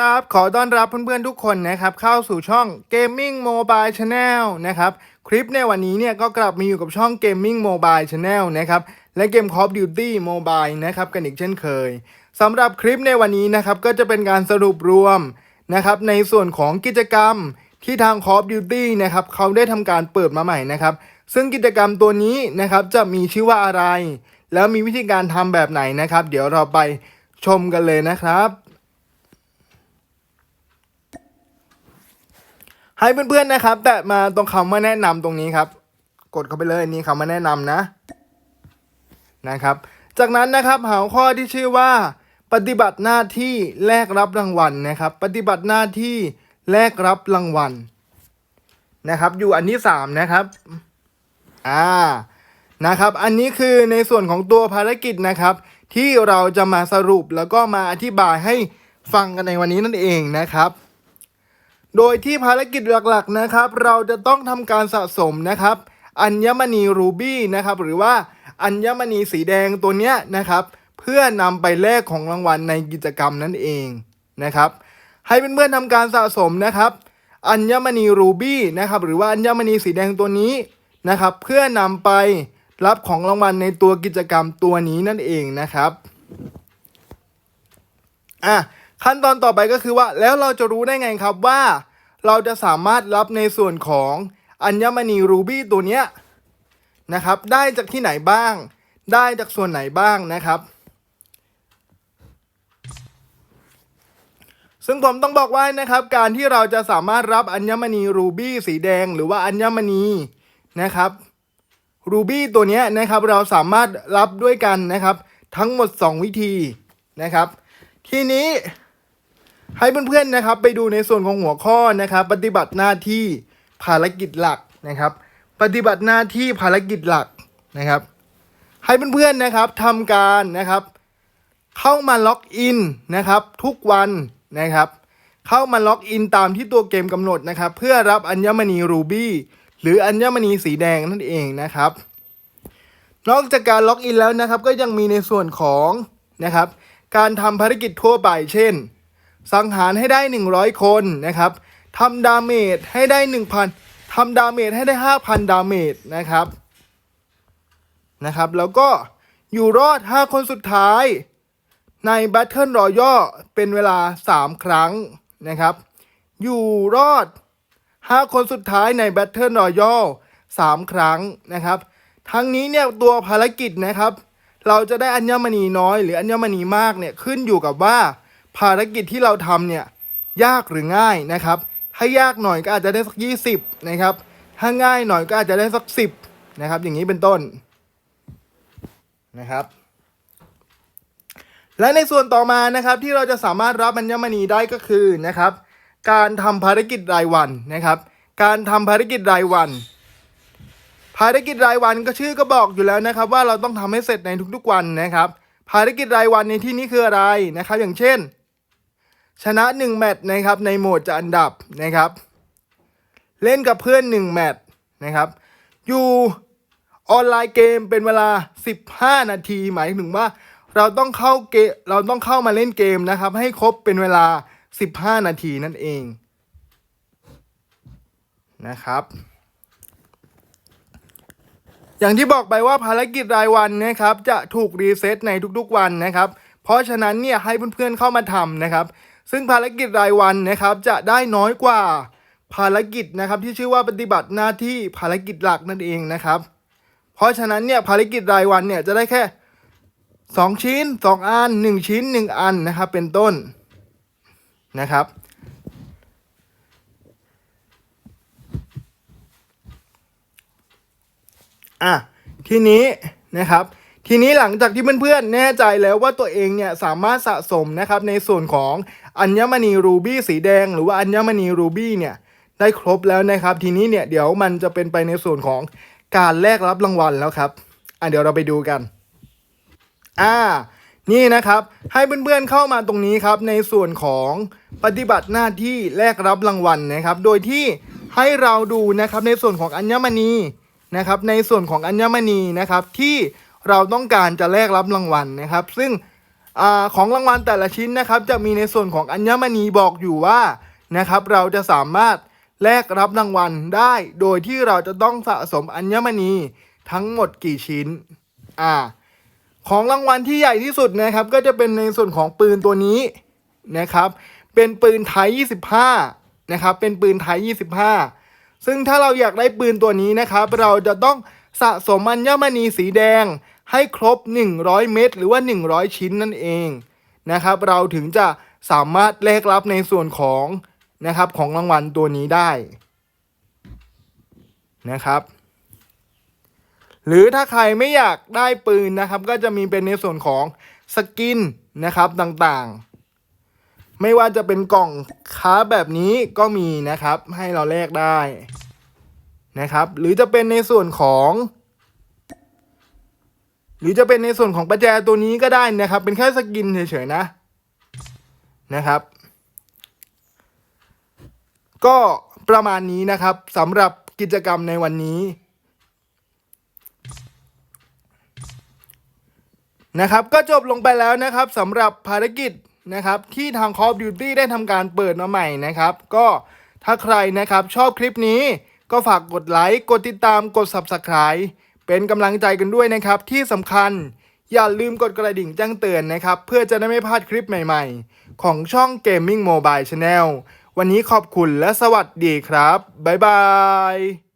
ครับขอต้อนรับเพื่อนๆทุกคนนะครับเข้าสู่ช่อง Gaming Mobile Channel นะครับคลิปในวันนี้เนี่ยก็กลับมาอยู่กับช่อง Gaming Mobile Channel นะครับและเกม Call of Duty Mobile นะครับกันอีกเช่นเคยสำหรับคลิปในวันนี้นะครับก็จะเป็นการสรุปรวมนะครับในส่วนของกิจกรรมที่ทาง Call of Duty นะครับเขาได้ทำการเปิดมาใหม่นะครับซึ่งกิจกรรมตัวนี้นะครับจะมีชื่อว่าอะไร แล้วมีวิธีการทำแบบไหนนะครับ เดี๋ยวเราไปชมกันเลยนะครับ ให้เพื่อนๆนะครับ แต่มาตรงคำว่าแนะนำตรงนี้ครับ กดเข้าไปเลยนี่คำว่าแนะนำนะนะครับ จากนั้นนะครับหาข้อที่ชื่อว่า ปฏิบัติหน้าที่แลกรับรางวัลนะครับ ปฏิบัติหน้าที่แลกรับรางวัลนะครับ อยู่อันที่สามนะครับอ่านะครับ อันนี้คือในส่วนของตัวภารกิจนะครับ ที่เราจะมาสรุปแล้วก็มาอธิบายให้ฟังกันในวันนี้นั่นเองนะครับ โดยที่ภารกิจหลักๆนะครับ เราจะต้องทำการสะสมนะครับ อัญมณีรูบี้นะครับ หรือว่าอัญมณีสีแดงตัวเนี้ยนะครับ เพื่อนำไปแลกของรางวัลในกิจกรรมนั่นเองนะครับ ให้เพื่อนๆทำการสะสมนะครับ อัญมณีรูบี้นะครับหรือว่าอัญมณีสีแดงตัวนี้นะครับ เพื่อนำไปรับของรางวัลในตัวกิจกรรมตัวนี้นั่นเองนะครับอะ ขั้นตอนต่อไปก็คือว่าแล้วเราจะรู้ได้ไงครับว่า เราจะสามารถรับในส่วนของอัญมณีรูบี้ตัวเนี้ยนะครับ ได้จากที่ไหนบ้าง ได้จากส่วนไหนบ้างนะครับ ซึ่งผมต้องบอกว่านะครับ การที่เราจะสามารถรับอัญมณีรูบี้สีแดงหรือว่าอัญมณีนะครับรูบี้ตัวนี้นะครับเราสามารถรับด้วยกันนะครับ ทั้งหมด 2 วิธีนะครับ ทีนี้ ให้เพื่อนๆนะครับไปดูในส่วนของหัวข้อนะครับ ปฏิบัติหน้าที่ภารกิจหลักนะครับ ปฏิบัติหน้าที่ภารกิจหลักนะครับ ให้เพื่อนๆนะครับทำการนะครับ เข้ามาล็อกอินนะครับทุกวันนะครับ เข้ามาล็อกอินตามที่ตัวเกมกำหนดนะครับ เพื่อรับอัญมณีรูบี้หรืออัญมณีสีแดงนั่นเองนะครับ นอกจากการล็อกอินแล้วนะครับ ก็ยังมีในส่วนของนะครับ การทำภารกิจทั่วไปเช่น สังหารให้ได้ 100 คนนะครับทำดาเมจให้ได้ 1,000ทำดาเมจให้ได้ 5,000 ดาเมจนะครับนะครับ แล้วก็อยู่รอด 5 คนสุดท้ายใน Battle Royale เป็นเวลา 3 ครั้งนะครับ อยู่รอด 5 คนสุดท้ายใน Battle Royale 3ครั้งนะครับ ทั้งนี้เนี่ยตัวภารกิจนะครับ เราจะได้อัญมณีน้อยหรืออัญมณีมากเนี่ยขึ้นอยู่กับว่า ภารกิจที่เราทำเนี่ยยากหรือง่ายนะครับ ถ้ายากหน่อยก็อาจจะได้สัก 20 นะครับ ถ้าง่ายหน่อยก็อาจจะได้สัก 10 นะครับ อย่างนี้เป็นต้นนะครับ และในส่วนต่อมานะครับที่เราจะสามารถรับอัญมณีได้ก็คือนะครับ การทำภารกิจรายวันนะครับ การทำภารกิจรายวัน ภารกิจรายวันก็ชื่อก็บอกอยู่แล้วนะครับ ว่าเราต้องทำให้เสร็จในทุกๆวันนะครับ ภารกิจรายวันในที่นี้คืออะไรนะครับ อย่างเช่น ชนะ 1 แมตช์นะครับในโหมดจะอันดับนะครับ เล่นกับเพื่อน 1 แมตช์นะครับ อยู่ออนไลน์เกมเป็นเวลา 15 นาที หมายถึงว่าเราต้องเข้าเกมเราต้องเข้ามาเล่นเกมนะครับ ให้ครบเป็นเวลา 15 นาทีนั่นเองนะครับ อย่างที่บอกไปว่าภารกิจรายวันนะครับ จะถูกรีเซ็ตในทุกๆวันนะครับ เพราะฉะนั้นเนี่ยให้เพื่อนๆเข้ามาทำนะครับ ซึ่งภารกิจรายวันนะครับจะได้น้อยกว่าภารกิจนะครับที่ชื่อว่าปฏิบัติหน้าที่ภารกิจหลักนั่นเองนะครับ เพราะฉะนั้นเนี่ยภารกิจรายวันเนี่ยจะได้แค่ 2 ชิ้น 2 อัน 1 ชิ้น 1 อันนะครับเป็นต้นนะครับ อะทีนี้นะครับ ทีนี้หลังจากที่เพื่อนๆ แน่ใจแล้วว่าตัวเองเนี่ยสามารถสะสมนะครับในส่วนของอัญมณีรูบี้สีแดง หรือว่าอัญมณีรูบี้เนี่ยได้ครบแล้วนะครับ ทีนี้เนี่ยเดี๋ยวมันจะเป็นไปในส่วนของการแลกรับรางวัลแล้วครับอะเดี๋ยวเราไปดูกัน อ่า นี่นะครับ ให้เพื่อนๆเข้ามาตรงนี้ครับ ในส่วนของปฏิบัติหน้าที่แลกรับรางวัลนะครับ โดยที่ให้เราดูนะครับในส่วนของอัญมณีนะครับ ในส่วนของอัญมณีนะครับที่ เราต้องการจะแลกรับรางวัลนะครับ ซึ่งอของรางวัลแต่ละชิ้นนะครับจะมีในส่วนของอัญมณีบอกอยู่ว่านะครับเราจะสามารถแลกรับรางวัลได้ โดยที่เราจะต้องสะสมอัญมณีทั้งหมดกี่ชิ้นอ่าของรางวัลที่ใหญ่ที่สุดนะครับ ก็จะเป็นในส่วนของปืนตัวนี้นะครับ เป็นปืนไทย 25 นะครับ เป็นปืนไทย 25 ซึ่งถ้าเราอยากได้ปืนตัวนี้นะครับ เราจะต้อง สะสมอัญมณีสีแดงให้ครบ 100 เม็ดหรือว่า 100 ชิ้นนั่นเองนะครับ เราถึงจะสามารถแลกรับในส่วนของนะครับของรางวัลตัวนี้ได้นะครับ หรือถ้าใครไม่อยากได้ปืนนะครับ ก็จะมีเป็นในส่วนของสกินนะครับต่างๆ ไม่ว่าจะเป็นกล่องค้าแบบนี้ก็มีนะครับ ให้เราแลกได้ นะครับ หรือจะเป็นในส่วนของ หรือจะเป็นในส่วนของประแจตัวนี้ก็ได้นะครับ เป็นแค่สกินเฉยๆนะนะครับ ก็ประมาณนี้นะครับสำหรับกิจกรรมในวันนี้นะครับก็จบลงไปแล้วนะครับสำหรับภารกิจนะครับที่ทาง Call of Duty ได้ทำการเปิดมาใหม่นะครับ ก็ถ้าใครนะครับชอบคลิปนี้ ก็ฝากกดไลค์กดติดตามกด Subscribe เป็นกำลังใจกันด้วยนะครับ ที่สำคัญอย่าลืมกดกระดิ่งแจ้งเตือนนะครับ เพื่อจะได้ไม่พลาดคลิปใหม่ๆ ของช่อง Gaming Mobile Channel วันนี้ขอบคุณและสวัสดีครับ บ๊ายบาย